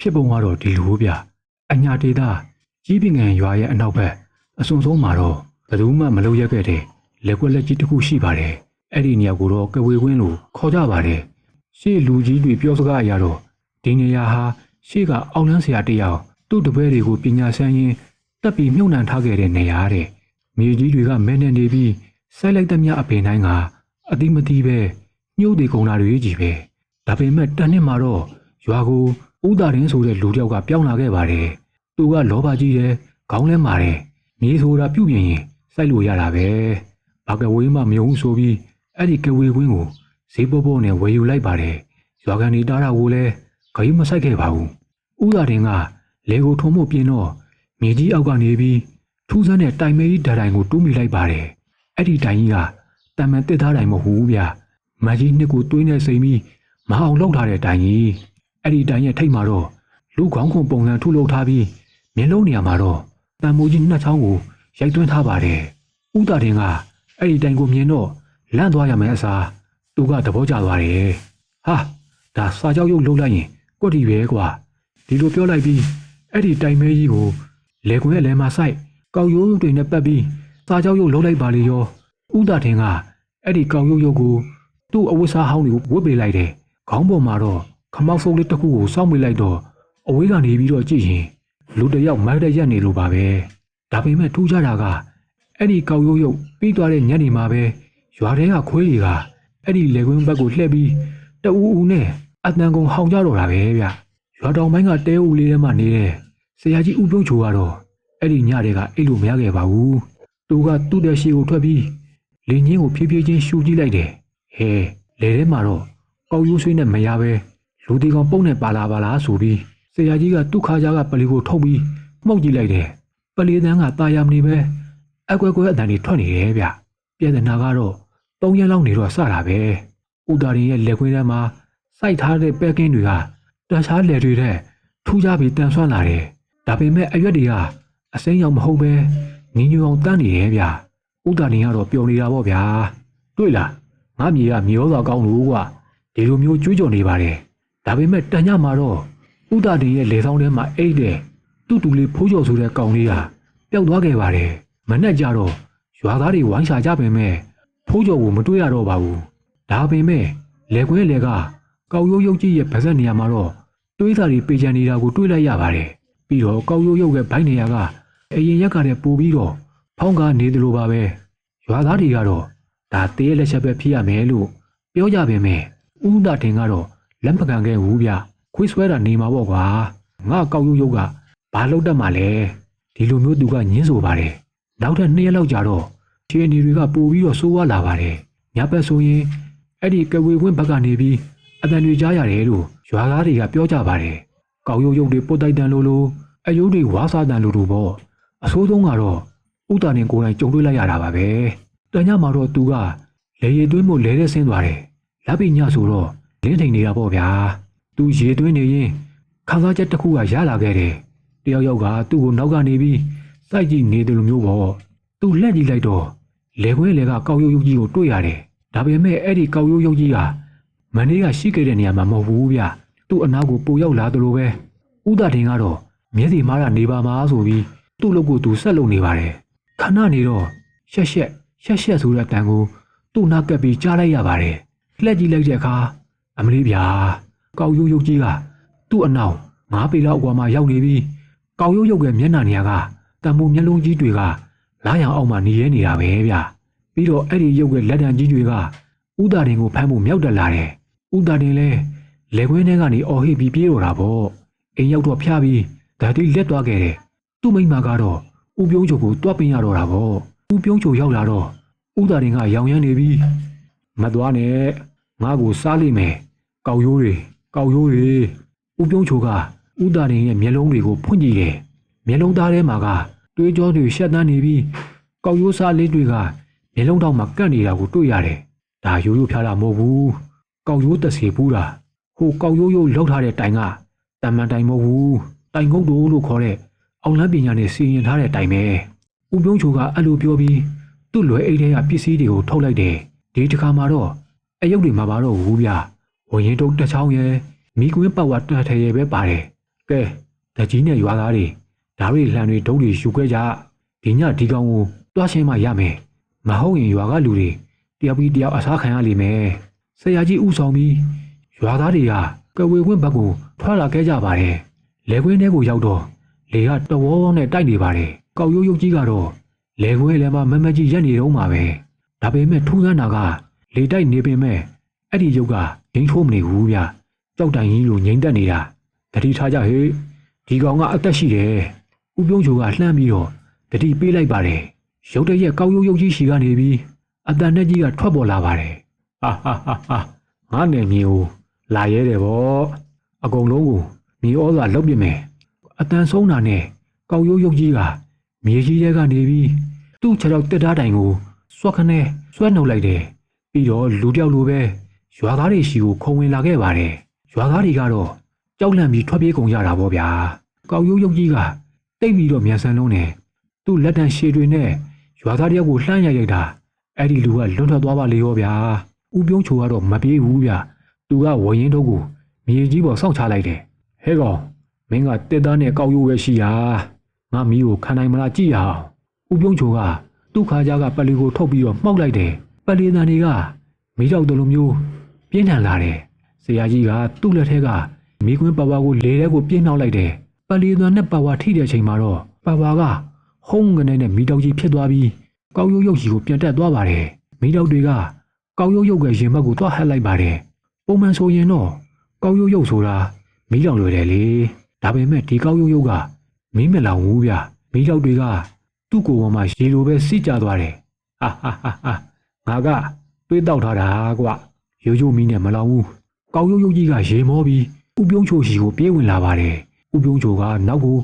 ဖြစ်ပုံကတော့ဒီလိုဗျအညာဒေတာကြီးပင်ငံရွာရဲ့အနောက်ဘက်အစွန်ဆုံးမှာတော့ဘယ်သူမှမလုပ်ရက်ခဲ့တဲ့လက်ကွက်လက်ကြီးတစ်ခုရှိပါတယ်အဲ့ဒီနေရာကိုတော့ကဝေဝင်းလို့ခေါ်ကြပါတယ်ရှေ့လူကြီးတွေပြောစကားအရတော့ဒီနေရာဟာရှေ့ကအောက်လန်းဆရာတစ်ယောက်သူ့တပည့်တွေကိုပညာဆန်းရင်းတက်ပြီးမြုပ်နှံထားခဲ့တဲ့နေရာတဲ့မြေကြီးတွေကမဲနေနေပြီးဆိုက်လိုက်တဲ့မြအပင်တိုင်းကအတိမတိပဲညှို့တွေကုန်တာတွေကြီးပဲဒါပေမဲ့တန်နှစ်မှာတော့ရွာကို ဥဒါရင်းဆိုတဲ့လူတစ်ယောက်ကပြောင်းလာခဲ့ပါတယ်သူကလောဘကြီးတယ်ခေါင်းလဲမာတယ်မြေဆိုတာပြုတ်ပြင်းရင်စိုက်လို့ရတာပဲဘာကဝေးမှမယုံဆိုပြီးအဲ့ဒီကဝေးဝင်းကိုဈေးပေါပေါနဲ့ဝယ်ယူလိုက်ပါတယ်ရွာကန်ဒီတားတာကိုလည်းခရီးမဆိုင်ခဲ့ပါဘူးဥဒါရင်ကလေကိုထုံမှုပြင်းတော့မြေကြီးအောက်ကနေပြီးထူးဆန်းတဲ့တိုင်မဲကြီးဓာတ်တိုင်ကိုတူးမိလိုက်ပါတယ်အဲ့ဒီတိုင်ကြီးကတမန်တစ်သားတိုင်မဟုတ်ဘူးဗျမကြီးနှစ်ကိုတွေးနေစိမ်ပြီးမအောင်လောက်ထားတဲ့တိုင်ကြီး အဲ့ဒီတိုင်ရဲ့ထိတ်မှာတော့လူခေါင်းခုံပုံစံထုလုပ်ထားပြီးမျက်လုံးနေရာမှာတော့တန်မိုးကြီးနှစ်ချောင်းကိုရိုက်သွင်းထားပါတယ်ဥဒါရင်ကအဲ့ဒီတိုင်ကိုမြင်တော့လန့်သွားရမယ်အစားသူကသဘောကျသွားတယ်ဟာဒါစာကြောက်ရုပ်လှုပ်လိုက်ရင်ကွက်တီပဲကွာဒီလိုပြောလိုက်ပြီးအဲ့ဒီတိုင်မဲကြီးကိုလေကွင်းရဲ့လဲမှာစိုက်ကောက်ရိုးတွေနဲ့ပတ်ပြီးစာကြောက်ရုပ်လှုပ်လိုက်ပါလေရောဥဒါတင်ကအဲ့ဒီကောက်ရိုးရုပ်ကိုသူ့အဝတ်စားဟောင်းတွေကိုဝတ်ပေးလိုက်တယ်ခေါင်းပေါ်မှာတော့ ခမောက်ဖုံးလေးတစ်ခုကိုစောင့်မိလိုက်တော့အဝေးကနေပြီးတော့ကြည့်ရင်လူတစ်ယောက်မိုက်တဲ့ရက်နေလို့ပါပဲဒါပေမဲ့ထူးခြားတာကအဲ့ဒီကောက်ရိုးရုပ်ပြီးသွားတဲ့ညနေမှာပဲရွာထဲကခွေးတွေကအဲ့ဒီလေကွင်းဘက်ကိုလှည့်ပြီးတအူးအူနဲ့အတန်ကုန်ဟောင်ကြတော့တာပဲဗျရွာတောင်ပိုင်းကတဲဦးလေးထဲမှာနေတဲ့ဆရာကြီးဦးပြုံးချိုကတော့အဲ့ဒီညတွေကအိတ်လို့မရခဲ့ပါဘူးသူကသူ့တဲ့ရှိကိုထွက်ပြီးလင်းချင်းကိုဖြည်းဖြည်းချင်းရှူကြည့်လိုက်တယ်ဟဲလေထဲမှာတော့ကောက်ရိုးဆွေးနဲ့မရပဲ လူဒီကောင်ပုံနဲ့ပါလာပါလားဆိုပြီးဆရာကြီးကသူ့ခါကြားကပလီကိုထုတ်ပြီးမှုတ်ကြည့်လိုက်တယ်ပလီတန်းကตายရမနေပဲအကွက်ကွက်အတန်တွေထွက်နေတယ်ဗျပြည်တဲ့နာကတော့သုံးရက်လောက်နေတော့စတာပဲဥဒါရီရဲ့လက်ခွင်းထဲမှာစိုက်ထားတဲ့ပဲကင်းတွေကတခြားလက်တွေထက်ထူးခြားပြီးတန်ဆွမ်းလာတယ်ဒါပေမဲ့အရွက်တွေကအစိမ်းရောင်မဟုတ်ပဲငင်းညူအောင်တန်းနေတယ်ဗျဥဒါရီကတော့ပျော်နေတာပေါ့ဗျာတွေ့လားငါမြေကမြေရောစွာကောင်းလို့ကွာဒီလိုမျိုးကြွေးကြော်နေပါတယ် ဒါပေမဲ့တန်ညမှာတော့ဥဒါရီရဲ့လေဆောင်ထဲမှာအိတ်တယ်တူတူလေးဖိုးကျော်ဆိုတဲ့ကောင်လေးဟာပျောက်သွားခဲ့ပါတယ်မနဲ့ကြတော့ရွာသားတွေဝိုင်းရှာကြပင်မဲ့ဖိုးကျော်ကိုမတွေ့ရတော့ပါဘူးဒါပင်မဲ့လေခွဲလေကကောက်ရိုးရုပ်ကြီးရဲ့ဗဇက်နေရာမှာတော့တွေးစာတွေပေချန်နေတာကိုတွေးလိုက်ရပါတယ်ပြီးတော့ကောက်ရိုးရုပ်ရဲ့ဘိုင်းနေရာကအရင်ရက်ကတည်းပို့ပြီးတော့ဖောင်းကားနေတယ်လို့ပါပဲရွာသားတွေကတော့ဒါတေးလက်ချက်ပဲဖြစ်ရမယ်လို့ပြောကြပင်မဲ့ဥဒတင်ကတော့ လက်မကန်ခဲ့ဘူးဗျခွေးဆွဲတာနေမှာပေါ့ကွာငါကောက်ရိုးရုပ်ကဘာလုပ်တတ်မှလဲဒီလိုမျိုးသူကညင်းဆိုပါတယ်နောက်ထပ်နှစ်ရက်လောက်ကြာတော့ခြေအနေတွေကပိုပြီးတော့ဆိုးဝါးလာပါတယ်ညဘက်ဆိုရင်အဲ့ဒီကဝေဝင်းဘက်ကနေပြီးအတန်တွေကြားရတယ်လို့ရွာသားတွေကပြောကြပါတယ်ကောက်ရိုးရုပ်တွေပုတ်တိုက်တန်လို့လို့အယိုးတွေဝါးစားတန်လို့လို့ပေါ့အဆိုးဆုံးကတော့ဥတာနေကိုယ်တိုင်ကြုံတွေ့လိုက်ရတာပါပဲတညမှာတော့သူကလေရည်သွင်းမှုလဲတဲ့ဆင်းသွားတယ်လက်ပိညဆိုတော့ လင်းထိန်နေတာပေါ့ဗျာသူရေသွင်းနေရင်ခန်းစားချက်တစ်ခုကရလာခဲ့တယ်တယောက်ယောက်ကသူ့ကိုနောက်ကနေပြီးစိုက်ကြည့်နေတယ်လို့မျိုးပေါ့သူလက်ကြည့်လိုက်တော့လေခွဲလေကကောက်ရုပ်ရုပ်ကြီးကိုတွေ့ရတယ်ဒါပေမဲ့အဲ့ဒီကောက်ရုပ်ရုပ်ကြီးကမနေ့ကရှိခဲ့တဲ့နေရာမှာမဟုတ်ဘူးဗျသူ့အနောက်ကိုပိုရောက်လာသလိုပဲဥဒတင်ကတော့မျက်စီမားတာနေပါမှာဆိုပြီးသူ့လုပ်ကိုသူဆက်လုပ်နေပါတယ်ခဏနေတော့ရှက်ရှက်ရှက်ရှက်ဆိုတဲ့တန်ကိုသူ့နောက်ကပ်ပြီးကြားလိုက်ရပါတယ်လှက်ကြည့်လိုက်တဲ့အခါ အမလေးဗျာကောက်ရုပ်ရုပ်ကြီးကသူ့အနောက်ငါးပေလောက်အကွာမှာရောက်နေပြီးကောက်ရုပ်ရုပ်ရဲ့မျက်နှာနေရာကတံမိုးမျက်လုံးကြီးတွေကလားရောင်အောက်မှာနေရနေတာပဲဗျပြီးတော့အဲ့ဒီရုပ်ရဲ့လက်တံကြီးတွေကဥဒါတင်ကိုဖမ်းဖို့မြောက်တက်လာတယ်ဥဒါတင်လဲလေခွင်းထဲကနေအော်ဟစ်ပြီးပြေးတော့တာပေါ့အိမ်ရောက်တော့ဖျားပြီးဓာတိလက်သွားခဲ့တယ်သူ့မိမကတော့ဥပြုံးချိုကိုတွားပင်ရတော့တာပေါ့ဥပြုံးချိုရောက်လာတော့ဥဒါတင်ကရောင်ရမ်းနေပြီးမသွားနဲ့ငါ့ကိုစားလိမ့်မယ် ကောက်ရိုးတွေကောက်ရိုးတွေဥပြုံးချိုကဥဒါတင်ရဲ့မျက်လုံးတွေကိုဖွင့်ကြည့်တယ်မျက်လုံးသားထဲမှာကတွေးကြောတွေရှက်တန်းနေပြီးကောက်ရိုးစားလေးတွေကမျက်လုံးတောင်မှာကန့်နေတာကိုတွေ့ရတယ်ဒါရိုးရိုးဖျားတာမဟုတ်ဘူးကောက်ရိုးတက်စီပူးတာဟိုကောက်ရိုးရိုးလောက်ထားတဲ့တိုင်ကတမန်တိုင်မဟုတ်ဘူးတိုင်ငုတ်တို့လို့ခေါ်တဲ့အောင်လန်းပညာနဲ့စီရင်ထားတဲ့တိုင်ပဲဥပြုံးချိုကအဲ့လိုပြောပြီးသူ့လွယ်အိတ်ထဲကပစ္စည်းတွေကိုထုတ်လိုက်တယ်ဒီတစ်ခါမှာတော့အယုတ်တွေမှာပါတော့ဘူးဗျ ဝင်ရင်တုတ်တစ်ချောင်းရဲ့မိကွင်းပတ်ဝတ်တထရဲပဲပါတယ်ကဲတကြီးနဲ့ရွာသားတွေဓာတ်တွေလှန်တွေဒုတ်တွေယူခဲ့ကြဒီညဒီကောင်ကိုတွားရှင်းမှရမယ်မဟုတ်ရင်ရွာကလူတွေတယောက်ပြီးတယောက်အစားခံရလိမ့်မယ်ဆရာကြီးဥဆောင်ပြီးရွာသားတွေကကဝေခွင့်ဘက်ကိုထွက်လာခဲ့ကြပါတယ်လေခွင်းထဲကိုရောက်တော့လေကတဝေါဝေါနဲ့တိုက်နေပါတယ်ကောက်ရိုးရိုးကြီးကတော့လေခွင်းလည်းမမမကြီးရက်နေတော့မှာပဲဒါပေမဲ့ထူးဆန်းတာကလေတိုက်နေပေမဲ့အဲ့ဒီရုပ်က ငိမ့်ထိုးမနေဘူးဗျကြောက်တိုင်ကြီးလိုငိမ့်သက်နေတာတတိထားကြဟေ့ဒီကောင်ကအသက်ရှိတယ်။ဥပြုံးချိုကလှမ်းပြီးတော့တတိပေးလိုက်ပါတယ်။ရုတ်တရက်ကောက်ရုပ်ရုပ်ကြီးရှိကနေပြီးအတန်နဲ့ကြီးကထွက်ပေါ်လာပါတယ်။ဟာဟာဟာဟာငါနဲ့မြေကိုလာရဲတယ်ဗော။အကုန်လုံးကိုမြေဩဇာလုတ်ပြမယ်။အတန်ဆုံးတာနဲ့ကောက်ရုပ်ရုပ်ကြီးကမြေကြီးထဲကနေပြီးသူ့ခြေထောက်တက်ထားတိုင်ကိုစွက်ခနဲ့ဆွဲနှုတ်လိုက်တယ်။ပြီးတော့လူတယောက်လိုပဲ ရွာသားတွေရှိကိုခုံဝင်လာခဲ့ပါတယ်။ရွာသားတွေကတော့ကြောက်လန့်ပြီးထွက်ပြေးကုန်ကြတာပေါ့ဗျာ။ကောက်ရိုးရုပ်ကြီးကတိတ်ပြီးတော့မြန်ဆန်လုံးနဲ့သူ့လက်တံရှည်တွေနဲ့ရွာသားတယောက်ကိုလှမ်းရိုက်လိုက်တာအဲ့ဒီလူကလွန်ထွက်သွားပါလေရောဗျာ။ဦးပြုံးချိုကတော့မပြေးဘူးဗျ။သူကဝရင်တို့ကိုမြေကြီးပေါ်စောင့်ချလိုက်တယ်။ဟဲကောင်မင်းကတက်သားနဲ့ကောက်ရိုးပဲရှိရာငါမီးကိုခံနိုင်မလားကြည့်ရအောင်။ဦးပြုံးချိုကသူ့ခါကြားကပလီကိုထုတ်ပြီးတော့မှောက်လိုက်တယ်။ပလီတန်တွေကမီးတောက်တလိုမျိုး ပြင်းထန်လာတယ်။ဆရာကြီးကသူ့လက်ထက်ကမိကွင်းပါဝါကိုလေထဲကိုပြင်းနှောက်လိုက်တယ်။ပလီသွန်နဲ့ပါဝါထိတဲ့အချိန်မှာတော့ပါဝါကဟုံးကနေနဲ့မိတောက်ကြီးဖြစ်သွားပြီးကောက်ရုပ်ရုပ်ကြီးကိုပြန်တက်သွားပါတယ်။မိတောက်တွေကကောက်ရုပ်ရုပ်ရဲ့ရင်ဘတ်ကိုသွားဟက်လိုက်ပါတယ်။ပုံမှန်ဆိုရင်တော့ကောက်ရုပ်ရုပ်ဆိုတာမိတောက်လွယ်တယ်လေ။ဒါပေမဲ့ဒီကောက်ရုပ်ရုပ်ကမင်းမလောင်ဘူးဗျ။မိတောက်တွေကသူ့ကိုယ်ပေါ်မှာရေလိုပဲစီးကြသွားတယ်။ဟာဟာဟာဟာငါကတွေးတောက်ထားတာကွ။ ရိုးရိုးမီးနဲ့မလောင်ဘူး။ကောက်ရုပ်ရုပ်ကြီးကရေမောပြီးဥပြုံးချိုရှိကိုပြေးဝင်လာပါတယ်။ဥပြုံးချိုကနောက်ကို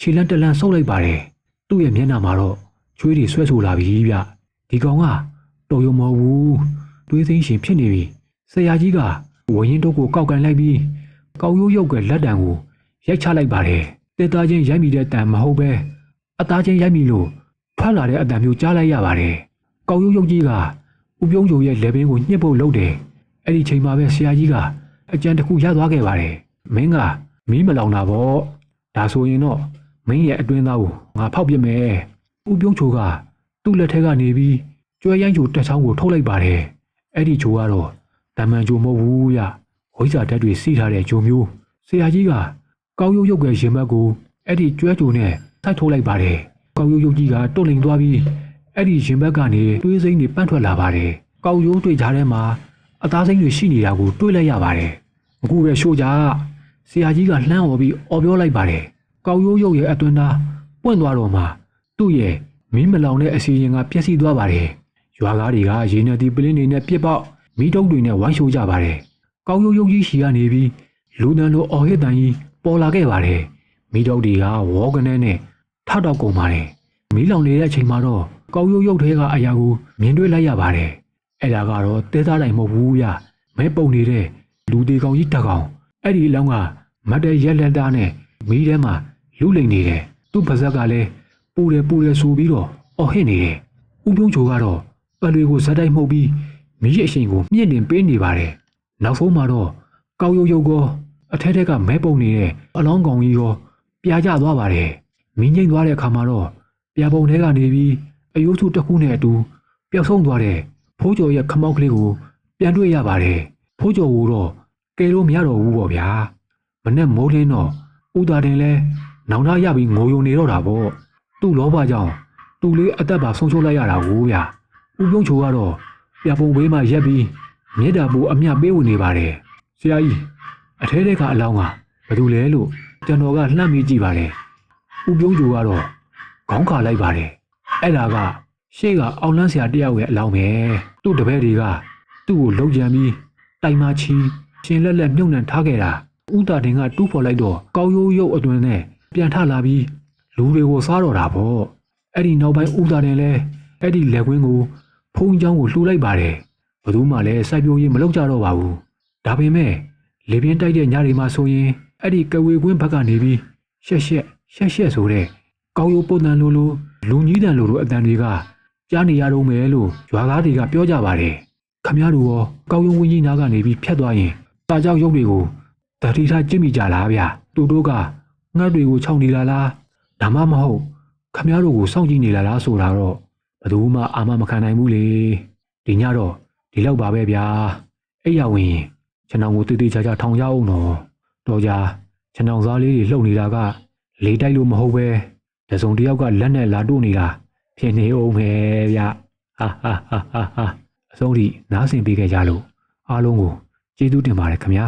ခြေလန်းတလန်းဆုပ်လိုက်ပါတယ်။သူ့ရဲ့မျက်နှာမှာတော့ချွေးတွေဆွဲဆိုလာပြီဗျ။ဒီကောင်ကတော်ရုံမဟုတ်ဘူး။တွေးသိမ်းရှင်ဖြစ်နေပြီ။ဆရာကြီးကဝရင်တို့ကိုကောက်ကန်လိုက်ပြီးကောက်ရုပ်ရုပ်ကလက်တံကိုရိုက်ချလိုက်ပါတယ်။တေသားချင်းရိုက်မိတဲ့တံမဟုတ်ပဲအသားချင်းရိုက်မိလို့ထွက်လာတဲ့အတံမျိုးကြားလိုက်ရပါတယ်။ကောက်ရုပ်ရုပ်ကြီးကဥပြုံးချိုရဲ့လက်ဘင်းကိုညှစ်ဖို့လုပ်တယ်။ အဲ့ဒီချိန်မှာပဲဆရာကြီးကအကြံတစ်ခုရသွားခဲ့ပါတယ်မင်းကမီးမလောင်တာပေါ့ဒါဆိုရင်တော့မင်းရဲ့အတွင်းသားကိုငါဖောက်ပြစ်မယ်ဥပြုံးချိုကသူ့လက်ထက်ကနေပြီးကျွဲရိုင်းချိုတက်ချောင်းကိုထုတ်လိုက်ပါတယ်အဲ့ဒီချိုကတော့တမန်ချိုမဟုတ်ဘူးရဝိဇ္ဇာဓာတ်တွေစီးထားတဲ့ချိုမျိုးဆရာကြီးကကောက်ရုပ်ရုပ်ရဲ့ရင်ဘတ်ကိုအဲ့ဒီကျွဲချိုနဲ့ထိုက်ထုတ်လိုက်ပါတယ်ကောက်ရုပ်ရုပ်ကြီးကတွတ်လိန်သွားပြီးအဲ့ဒီရင်ဘတ်ကနေတွေးစိမ့်တွေပန့်ထွက်လာပါတယ်ကောက်ရုပ်တွေကြားထဲမှာ အသားစိမ့်တွေရှိနေတာကိုတွေးလိုက်ရပါတယ်။အခုပဲရှိုးကြဆရာကြီးကလှမ်းអော်ပြီးអော်ပြောလိုက်ပါတယ်။ကောက်ရိုးရုပ်ရဲ့အတွင်းသားပွင့်သွားတော့မှသူ့ရဲ့မီးမလောင်တဲ့အစီရင်ကပျက်စီးသွားပါတယ်။ရွာသားတွေကရေနဒီပလင်းတွေနဲ့ပြစ်ပေါက်မီးတုပ်တွေနဲ့ဝိုင်းရှိုးကြပါတယ်။ကောက်ရိုးရုပ်ကြီးရှိကနေပြီးလူနံလိုအော်ဟစ်တန်ကြီးပေါ်လာခဲ့ပါတယ်။မီးတုပ်တွေကဝေါကနေနဲ့ထထောက်ကုန်ပါတယ်။မီးလောင်နေတဲ့အချိန်မှာတော့ကောက်ရိုးရုပ်ထဲကအရာကိုမြင်တွေ့လိုက်ရပါတယ်။ အဲ့ဒါကတော့တဲသားတိုင်မဟုတ်ဘူးဗျမဲပုံနေတဲ့လူသေးကောင်ကြီးတက်ကောင်အဲ့ဒီအလောင်းကမတ်တဲ့ရက်လက်သားနဲ့မီးထဲမှာလူလိမ်နေတယ်သူ့ပါဇက်ကလည်းပူတယ်ပူတယ်ဆိုပြီးတော့အော်ဟစ်နေတယ်ဥပြုံးချိုကတော့ပလွေကိုဇက်တိုက်မှုတ်ပြီးမီးရဲ့အရှိန်ကိုမြင့်တင်ပေးနေပါတယ်နောက်ဆုံးမှာတော့ကောက်ရုပ်ရုပ်ကောအထက်ထက်ကမဲပုံနေတဲ့အလောင်းကောင်ကြီးရောပြာကျသွားပါတယ်မင်းငိမ့်သွားတဲ့အခါမှာတော့ပြာပုံထဲကနေပြီးအယိုးစုတစ်ခုနဲ့အတူပျောက်ဆုံးသွားတဲ့ ဖိုးကျော်ရဲ့ခမောက်ကလေးကိုပြန်တွေ့ရပါတယ်။ဖိုးကျော်ကိုတော့ကယ်လို့မရတော့ဘူးပေါ့ဗျာ။မနဲ့မိုးလင်းတော့ဥသာတင်လဲနောင်တရပြီးငိုယုံနေတော့တာပေါ့။သူ့လောဘကြောင့်သူ့လေးအသက်ပါဆုံးရှုံးလိုက်ရတာကိုဗျာ။ဥပြုံးချိုကတော့ပြပုံဘေးမှာရက်ပြီးမြေတာပူအမျှပေးဝင်နေပါတယ်။ဆရာကြီးအထဲထဲကအလောင်းကဘာလို့လဲလို့ကျွန်တော်ကလှမ်းမိကြည့်ပါတယ်။ဥပြုံးချိုကတော့ခေါင်းခါလိုက်ပါတယ်။အဲ့ဒါက ရှေ့ကအောင်လန်းဆရာတယောက်ရဲ့အလောင်းပဲသူ့တပည့်တွေကသူ့ကိုလှုပ်ကြံပြီးတိုင်မချီရှင်လက်လက်မြုပ်နှံထားခဲ့တာဥတာတင်ကတူးဖော်လိုက်တော့ကောက်ရိုးရုပ်အတွင်နဲ့ပြန်ထလာပြီးလူတွေကိုစားတော့တာပေါ့အဲ့ဒီနောက်ပိုင်းဥတာတင်လဲအဲ့ဒီလက်ကွင်းကိုဖုံးချောင်းကိုလှူလိုက်ပါတယ်ဘယ်သူမှလည်းစိုက်ပျိုးရေးမလုပ်ကြတော့ပါဘူးဒါပေမဲ့လေပြင်းတိုက်တဲ့ညတွေမှာဆိုရင်အဲ့ဒီကဝေကွင်းဘက်ကနေပြီးရှက်ရှက်ရှက်ရှက်ဆိုတဲ့ကောက်ရိုးပုံတန်လိုလိုလူကြီးတန်လိုလိုအတန်တွေက ကြားနေရတော့မယ်လို့ရွာသားတွေကပြောကြပါတယ်။ခမရတို့ရောကောက်ရုံဝင်းကြီးနားကနေပြီးဖြတ်သွားရင်တာကြောက်ရုပ်တွေကိုတတိထားကြည့်မိကြလားဗျ။သူတို့ကငှက်တွေကိုခြောက်နေလာလားဒါမှမဟုတ်ခမည်းတော်ကိုစောင့်ကြည့်နေလာလားဆိုတာတော့ဘယ်သူမှအာမမခံနိုင်ဘူးလေဒီညတော့ဒီလောက်ပါပဲဗျာအဲ့ရဝင်ခြံတော်ကိုတည်တည်ချာချာထောင်ကြအောင်တော့တော်ကြခြံတော်စားလေးတွေလှုပ်နေတာကလေတိုက်လို့မဟုတ်ပဲတစုံတစ်ယောက်ကလက်နဲ့လာတို့နေတာ ဖြစ်နေအောင်ပဲဗျဟာဟာဟာဟာဟာအဆုံးထိနားဆင်ပေးခဲ့ကြလို့အားလုံးကိုကျေးဇူးတင်ပါတယ်ခင်ဗျာ